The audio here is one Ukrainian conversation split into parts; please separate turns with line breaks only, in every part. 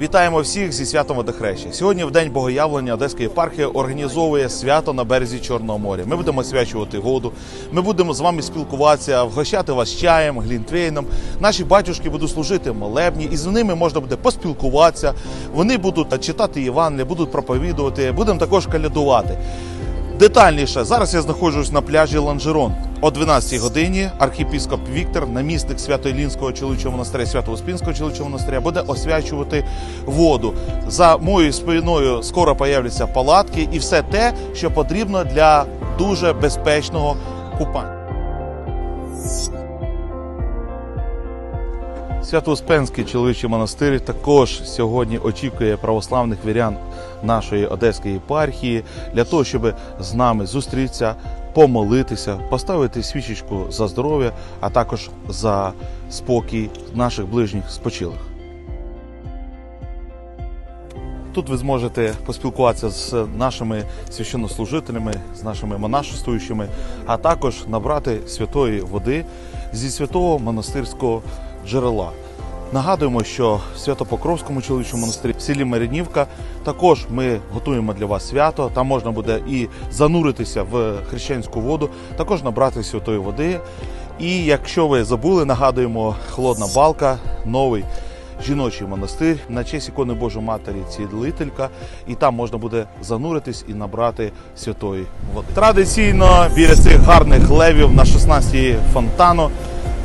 Вітаємо всіх зі святом Водохреща. Сьогодні, в день богоявлення, Одеська єпархія організовує свято на березі Чорного моря. Ми будемо освячувати воду. Ми будемо з вами спілкуватися, вгощати вас чаєм, глінтвейном. Наші батюшки будуть служити молебні, і з ними можна буде поспілкуватися. Вони будуть читати Євангелія, будуть проповідувати. Будемо також калядувати. Детальніше зараз я знаходжусь на пляжі Ланжерон. О 12-й годині архіпіскоп Віктор, намісник Свято-Ілінського чоловічого монастиря, Свято-Успінського чоловічого монастиря, буде освячувати воду. За моєю спиною скоро появляться палатки і все те, що потрібно для дуже безпечного купання. Свято-Успенський чоловічий монастир також сьогодні очікує православних вірян нашої одеської єпархії для того, щоб з нами зустрітися, помолитися, поставити свічечку за здоров'я, а також за спокій наших ближніх спочилих. Тут ви зможете поспілкуватися з нашими священнослужителями, з нашими монашествуючими, а також набрати святої води зі святого монастирського джерела. Нагадуємо, що в Свято-Покровському чоловічому монастирі в селі Маринівка також ми готуємо для вас свято. Там можна буде і зануритися в хрещенську воду, також набрати святої води. І якщо ви забули, нагадуємо холодна балка, новий жіночий монастир на честь ікони Божої Матері Цілителька, і там можна буде зануритись і набрати святої води. Традиційно біля цих гарних левів на 16-й фонтану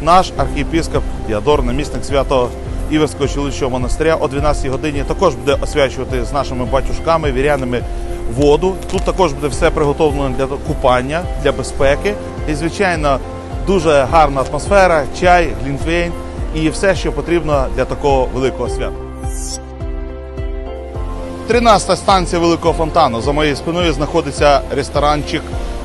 наш архієпископ Діадор, намісник свято Іверського чоловічого монастиря о 12 годині також буде освячувати з нашими батюшками, вірянами воду. Тут також буде все приготовлено для купання, для безпеки. І, звичайно, дуже гарна атмосфера, чай, глінтвейн і все, що потрібно для такого великого свята. 13 станція Великого фонтану. За моєю спиною знаходиться ресторанчик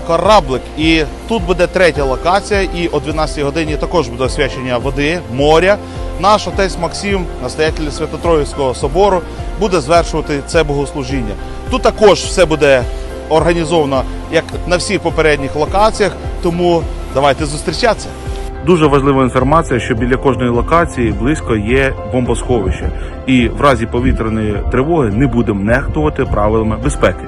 Кораблик. І тут буде третя локація. І о 12 годині також буде освячення води, моря. Наш отець Максим, настоятель Свято-Троїцького собору, буде звершувати це богослужіння. Тут також все буде організовано як на всіх попередніх локаціях. Тому давайте зустрічатися. Дуже важлива інформація, що біля кожної локації близько є бомбосховище, і в разі повітряної тривоги не будемо нехтувати правилами безпеки.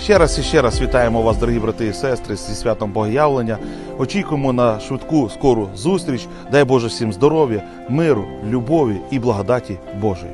Ще раз і ще раз вітаємо вас, дорогі брати і сестри, зі святом Богоявлення. Очікуємо на швидку скору зустріч. Дай Боже всім здоров'я, миру, любові і благодаті Божої.